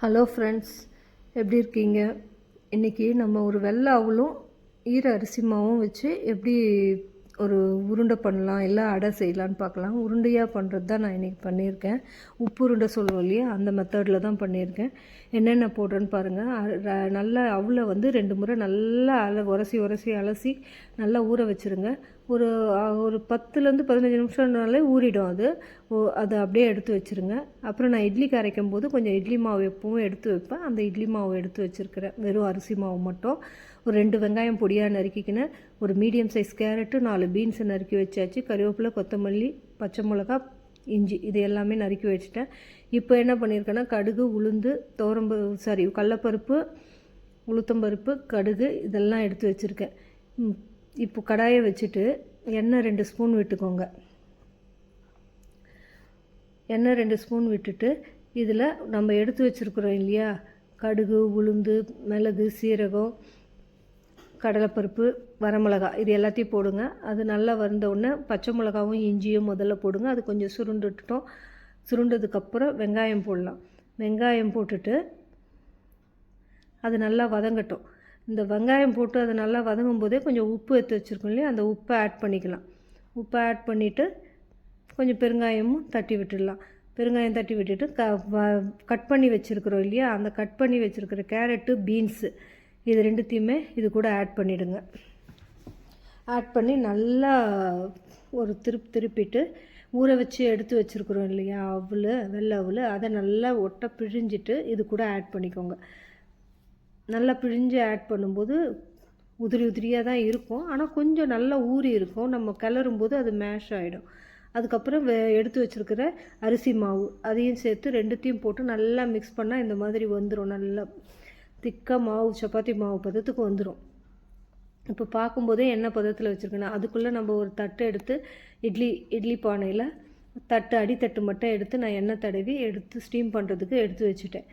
Hello friends எப்படி இருக்கீங்க? இன்றைக்கி நம்ம ஒரு வெள்ளை அவளும் ஈர அரிசி மாவும் வச்சு எப்படி ஒரு உருண்டை பண்ணலாம் இல்லை அடை செய்யலான்னு பார்க்கலாம். உருண்டையாக பண்ணுறது தான் நான் இன்றைக்கி பண்ணியிருக்கேன். உப்பு உருண்டை சொல்லுவோம் இல்லையா? அந்த மெத்தடில் தான் பண்ணியிருக்கேன். என்னென்ன போடுறேன்னு பாருங்கள் நல்லா அவளை வந்து ரெண்டு முறை நல்லா அல உரசி உரசி அலசி நல்லா ஊற வச்சுருங்க. ஒரு ஒரு பத்துலேருந்து பதினஞ்சு நிமிஷம்னாலே ஊறிடும் அது. ஓ அதை அப்படியே எடுத்து வச்சுருங்க. அப்புறம் நான் இட்லிக்கு அரைக்கும் போது கொஞ்சம் இட்லி மாவு எப்பவும் எடுத்து வைப்பேன். அந்த இட்லி மாவு எடுத்து வச்சுருக்கிறேன். வெறும் அரிசி மாவு மட்டும். ஒரு ரெண்டு வெங்காயம் பொடியாக நறுக்கிக்கினேன் ஒரு மீடியம் சைஸ் கேரட்டு நாலு பீன்ஸை நறுக்கி வச்சாச்சு. கருவேப்பிலை கொத்தமல்லி பச்சை மிளகா இஞ்சி இது எல்லாமே நறுக்கி வச்சுட்டேன். இப்போ என்ன பண்ணியிருக்கேன்னா கடுகு உளுந்து துவரம்பு சாரி கடலப்பருப்பு உளுத்தம்பருப்பு கடுகு இதெல்லாம் எடுத்து வச்சுருக்கேன். இப்போ கடாயை வச்சுட்டு எண்ணெய் ரெண்டு ஸ்பூன் விட்டுக்கோங்க. எண்ணெய் ரெண்டு ஸ்பூன் விட்டுட்டு இதில் நம்ம எடுத்து வச்சுருக்குறோம் இல்லையா? கடுகு உளுந்து மிளகு சீரகம் கடலைப்பருப்பு வரமிளகா இது எல்லாத்தையும் போடுங்க. அது நல்லா வந்தவுடனே பச்சை மிளகாவும் இஞ்சியும் முதல்ல போடுங்க. அது கொஞ்சம் சுருண்டுட்டோம் சுருண்டதுக்கப்புறம் வெங்காயம் போடலாம். வெங்காயம் போட்டுட்டு அது நல்லா வதங்கட்டும். இந்த வெங்காயம் போட்டு அதை நல்லா வதங்கும் போதே கொஞ்சம் உப்பு எடுத்து வச்சுருக்கோம் இல்லையா? அந்த உப்பை ஆட் பண்ணிக்கலாம். உப்பை ஆட் பண்ணிவிட்டு கொஞ்சம் பெருங்காயமும் தட்டி விட்டுடலாம். பெருங்காயம் தட்டி விட்டுட்டு க வ- கட் பண்ணி வச்சுருக்குறோம் இல்லையா? அந்த கட் பண்ணி வச்சுருக்கிற கேரட்டு பீன்ஸு இது ரெண்டுத்தையுமே இது கூட ஆட் பண்ணிவிடுங்க ஆட் பண்ணி நல்லா ஒரு திருப்பி திருப்பிட்டு ஊற வச்சு எடுத்து வச்சுருக்குறோம் இல்லையா? அவல் வெள்ளை அவல் அதை நல்லா ஒட்ட பிழிஞ்சிட்டு இது கூட ஆட் பண்ணிக்கோங்க. நல்லா பிழிஞ்சு ஆட் பண்ணும்போது உதிரி உதிரியாக தான் இருக்கும். ஆனால் கொஞ்சம் நல்லா ஊறி இருக்கும். நம்ம கிளறும் போது அது மேஷ் ஆகிடும் அதுக்கப்புறம் வே எடுத்து வச்சுருக்கிற அரிசி மாவு அதையும் சேர்த்து ரெண்டுத்தையும் போட்டு நல்லா மிக்ஸ் பண்ணால் இந்த மாதிரி வந்துடும் நல்லா திக்காக மாவு சப்பாத்தி மாவு பதத்துக்கு வந்துடும் இப்போ பார்க்கும்போதே என்ன பதத்தில் வச்சுருக்கேன்னா அதுக்குள்ளே நம்ம ஒரு தட்டு எடுத்து இட்லி இட்லி பானையில் தட்டு அடித்தட்டு மட்டும் எடுத்து நான் எண்ணெய் தடவி எடுத்து ஸ்டீம் பண்ணுறதுக்கு எடுத்து வச்சுட்டேன்.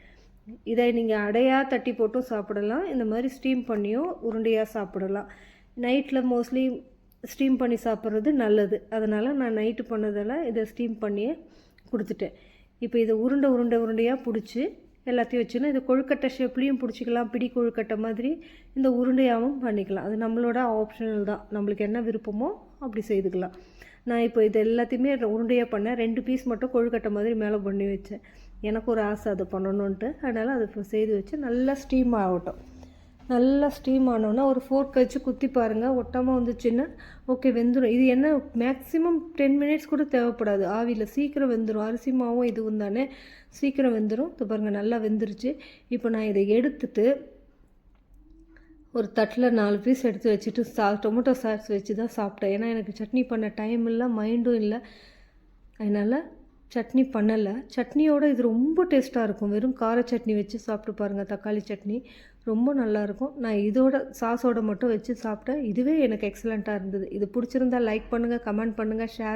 இதை நீங்கள் அடையாக தட்டி போட்டும் சாப்பிடலாம். இந்த மாதிரி ஸ்டீம் பண்ணியும் உருண்டையாக சாப்பிடலாம். நைட்டில் மோஸ்ட்லி ஸ்டீம் பண்ணி சாப்பிட்றது நல்லது. அதனால் நான் நைட்டு பண்ணதெல்லாம் இதை ஸ்டீம் பண்ணியே கொடுத்துட்டேன். இப்போ இதை உருண்டை உருண்டை உருண்டையாக பிடிச்சி எல்லாத்தையும் வச்சுன்னா இது கொழுக்கட்டை ஷேப்லேயும் பிடிச்சிக்கலாம். பிடி கொழுக்கட்டை மாதிரி இந்த உருண்டையாகவும் பண்ணிக்கலாம். அது நம்மளோட ஆப்ஷனல் தான். நம்மளுக்கு என்ன விருப்பமோ அப்படி செய்துக்கலாம். நான் இப்போ இது எல்லாத்தையுமே உருண்டையாக பண்ணேன். ரெண்டு பீஸ் மட்டும் கொழுக்கட்டை மாதிரி மேலே பண்ணி வச்சேன். எனக்கு ஒரு ஆசை அதை பண்ணணுன்ட்டு அதனால் அது இப்போ செய்து வச்சு நல்லா ஸ்டீம் ஆகட்டும். நல்லா ஸ்டீம் ஆனோன்னா ஒரு ஃபோர்க் வச்சு குத்தி பாருங்கள் ஒட்டாமல் வந்துச்சுன்னா ஓகே வெந்துடும் இது என்ன மேக்ஸிமம் டென் மினிட்ஸ் கூட தேவைப்படாது. ஆவியில் சீக்கிரம் வெந்துடும் அரிசி மாவும் இதுவும் தானே. சீக்கிரம் வெந்துடும் இப்போ பாருங்கள் நல்லா வெந்துருச்சு. இப்போ நான் இதை எடுத்துட்டு ஒரு தட்டில் நாலு பீஸ் எடுத்து வச்சுட்டு சா டொமேட்டோ சாஸ் வச்சு தான் சாப்பிட்டேன். ஏன்னா எனக்கு சட்னி பண்ண டைம் இல்லை மைண்டும் இல்லை. அதனால் சட்னி பண்ணலை. சட்னியோட இது ரொம்ப டேஸ்ட்டாக இருக்கும். வெறும் கார சட்னி வச்சு சாப்பிட்டு பாருங்கள் தக்காளி சட்னி ரொம்ப நல்லாயிருக்கும் நான் இதோட சாஸோட மட்டும் வச்சு சாப்பிட்டேன். இதுவே எனக்கு எக்ஸலண்ட்டாக இருந்தது. இது பிடிச்சிருந்தா லைக் பண்ணுங்கள் கமெண்ட் பண்ணுங்கள் ஷேர்